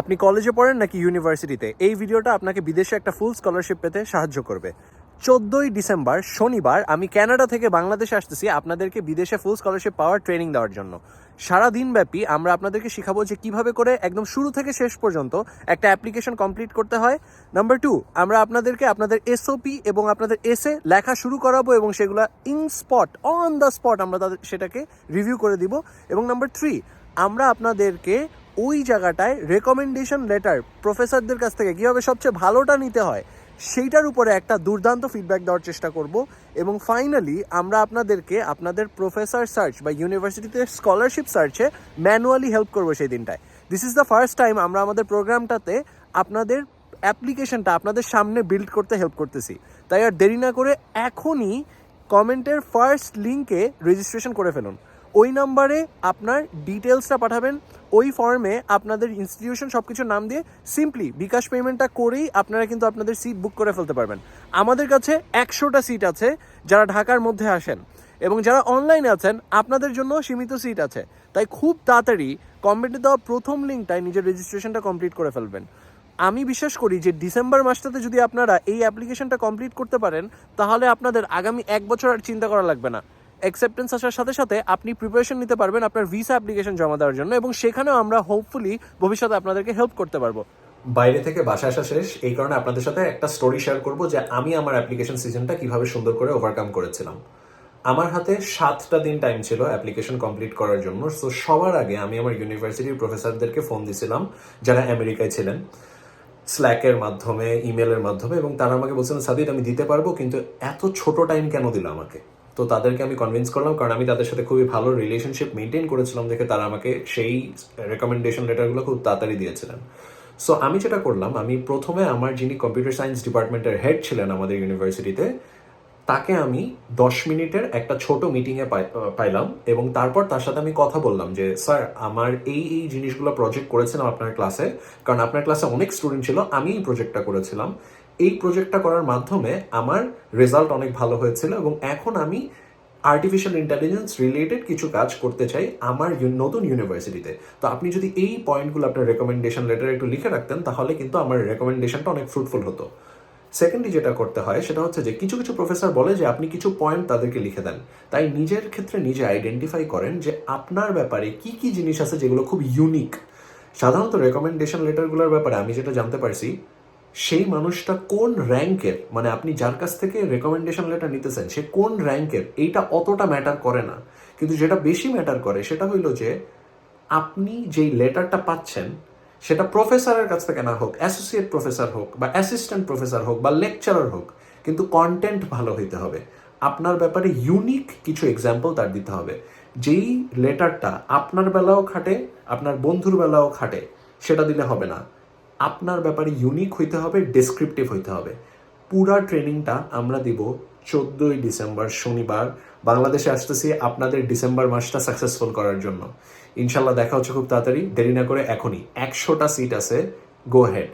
আপনি কলেজে পড়েন নাকি ইউনিভার্সিটিতে এই ভিডিওটা আপনাকে বিদেশে একটা ফুল স্কলারশিপ পেতে সাহায্য করবে। চোদ্দোই ডিসেম্বর, শনিবার, আমি কানাডা থেকে বাংলাদেশে আসতেছি আপনাদেরকে বিদেশে ফুল স্কলারশিপ পাওয়ার ট্রেনিং দেওয়ার জন্য। সারা দিন ব্যাপী আমরা আপনাদেরকে শেখাবো যে কীভাবে করে একদম শুরু থেকে শেষ পর্যন্ত একটা অ্যাপ্লিকেশন কমপ্লিট করতে হয়। নাম্বার টু আমরা আপনাদেরকে আপনাদের এসওপি এবং আপনাদের এসে লেখা শুরু করাবো এবং সেগুলো in spot on the spot আমরা তাদের, সেটাকে রিভিউ করে দিব। এবং নাম্বার থ্রি আমরা আপনাদেরকে ওই জায়গাটায় রেকমেন্ডেশন লেটার প্রফেসরদের কাছ থেকে কীভাবে সবচেয়ে ভালোটা নিতে হয়, সেইটার উপরে একটা দুর্দান্ত ফিডব্যাক দেওয়ার চেষ্টা করব। এবং ফাইনালি আমরা আপনাদেরকে আপনাদের প্রফেসর সার্চ বা ইউনিভার্সিটিতে স্কলারশিপ সার্চে ম্যানুয়ালি হেল্প করব সেই দিনটায়। This is the first time আমরা আমাদের প্রোগ্রামটাতে আপনাদের অ্যাপ্লিকেশনটা আপনাদের সামনে বিল্ড করতে হেল্প করতেছি। তাই আর দেরি না করে এখনই কমেন্টের ফার্স্ট লিঙ্কে রেজিস্ট্রেশন করে ফেলুন। ওই নাম্বারে আপনার ডিটেলসটা পাঠাবেন ওই ফর্মে আপনাদের ইনস্টিটিউশন সব কিছুর নাম দিয়ে সিম্পলি বিকাশ পেমেন্টটা করেই আপনারা কিন্তু আপনাদের সিট বুক করে ফেলতে পারবেন। আমাদের কাছে একশোটা সিট আছে যারা ঢাকার মধ্যে আসেন এবং যারা অনলাইনে আছেন, আপনাদের জন্য সীমিত সিট আছে। তাই খুব তাড়াতাড়ি কমেন্টে দেওয়া প্রথম লিঙ্কটায় নিজের রেজিস্ট্রেশনটা কমপ্লিট করে ফেলবেন। আমি বিশ্বাস করি যে ডিসেম্বর মাসটাতে যদি আপনারা এই অ্যাপ্লিকেশনটা কমপ্লিট করতে পারেন, তাহলে আপনাদের আগামী এক বছর আর চিন্তা করা লাগবে না। অ্যাকসেপ্টেন্স আসার সাথে সাথে আপনি প্রিপারেশন নিতে পারবেন আপনার ভিসা অ্যাপ্লিকেশন জমা দেওয়ার জন্য এবং সেখানেও আমরা হোপফুলি ভবিষ্যতে আপনাদেরকে হেল্প করতে পারব। বাইরে থেকে বাসা আসা শেষ, এই কারণে আপনাদের সাথে একটা স্টোরি শেয়ার করব যে আমি আমার অ্যাপ্লিকেশন সিজনটা কীভাবে সুন্দর করে ওভারকাম করেছিলাম। আমার হাতে সাতটা দিন টাইম ছিল অ্যাপ্লিকেশন কমপ্লিট করার জন্য সো সবার আগে আমি আমার ইউনিভার্সিটির প্রফেসরদেরকে ফোন দিছিলাম, যারা আমেরিকায় ছিলেন। স্ল্যাকের মাধ্যমে ইমেলের মাধ্যমে এবং তারা আমাকে বলছিলেন সাদিদ আমি দিতে পারব, কিন্তু এত ছোট টাইম কেন দিল আমাকে? তো তাদেরকে আমি কনভিন্স করলাম, কারণ আমি তাদের সাথে খুবই ভালো রিলেশনশিপ মেনটেন করেছিলাম দেখে তারা আমাকে সেই রেকমেন্ডেশন লেটারগুলো খুব তাড়াতাড়ি দিয়েছিলেন। সো আমি যেটা করলাম, আমি প্রথমে আমার যিনি কম্পিউটার সায়েন্স ডিপার্টমেন্টের হেড ছিলেন আমাদের ইউনিভার্সিটিতে তাকে আমি দশ মিনিটের একটা ছোট মিটিংয়ে পাইলাম এবং তারপর তার সাথে আমি কথা বললাম যে, স্যার, আমার এই এই জিনিসগুলো প্রজেক্ট করেছিলাম আপনার ক্লাসে কারণ আপনার ক্লাসে অনেক স্টুডেন্ট ছিল, আমি এই প্রজেক্টটা করেছিলাম। এই প্রজেক্টটা করার মাধ্যমে আমার রেজাল্ট অনেক ভালো হয়েছিল এবং এখন আমি আর্টিফিশিয়াল ইন্টেলিজেন্স রিলেটেড কিছু কাজ করতে চাই আমার নতুন ইউনিভার্সিটিতে তো আপনি যদি এই পয়েন্টগুলো আপনার রেকমেন্ডেশন লেটারে একটু লিখে রাখতেন, তাহলে কিন্তু আমার রেকমেন্ডেশনটা অনেক ফ্রুটফুল হতো। সেকেন্ডলি যেটা করতে হয়, সেটা হচ্ছে যে কিছু কিছু প্রফেসর বলে যে আপনি কিছু পয়েন্ট তাদেরকে লিখে দেন। তাই নিজের ক্ষেত্রে নিজে আইডেন্টিফাই করেন যে আপনার ব্যাপারে কি কি জিনিস আছে যেগুলো খুব ইউনিক সাধারণত রেকমেন্ডেশন লেটারগুলোর ব্যাপারে আমি যেটা জানতে পারছি সেই মানুষটা কোন র্যাঙ্কের মানে আপনি যার কাছ থেকে রেকমেন্ডেশন লেটার নিতেছেন, সে কোন র্যাঙ্কের, এইটা অতটা ম্যাটার করে না। কিন্তু যেটা বেশি ম্যাটার করে সেটা হইল যে, আপনি যেই লেটারটা পাচ্ছেন, সেটা প্রফেসরের কাছ থেকে না হোক অ্যাসোসিয়েট প্রফেসর হোক বা অ্যাসিস্ট্যান্ট প্রফেসর হোক বা লেকচারার হোক, কিন্তু কন্টেন্ট ভালো হইতে হবে। আপনার ব্যাপারে ইউনিক কিছু এক্সাম্পল তার দিতে হবে। যেই লেটারটা আপনার বেলাও খাটে, আপনার বন্ধুর বেলাও খাটে, সেটা দিলে হবে না। আপনার ব্যাপারে ইউনিক হইতে হবে ডেসক্রিপটিভ হইতে হবে। পুরা ট্রেনিংটা আমরা দিব চোদ্দোই ডিসেম্বর শনিবার। বাংলাদেশে আসতেছি আপনাদের ডিসেম্বর মাসটা সাকসেসফুল করার জন্য। ইনশাল্লাহ দেখা হচ্ছে খুব তাড়াতাড়ি। দেরি না করে এখনই একশোটা সিট আছে গো হেড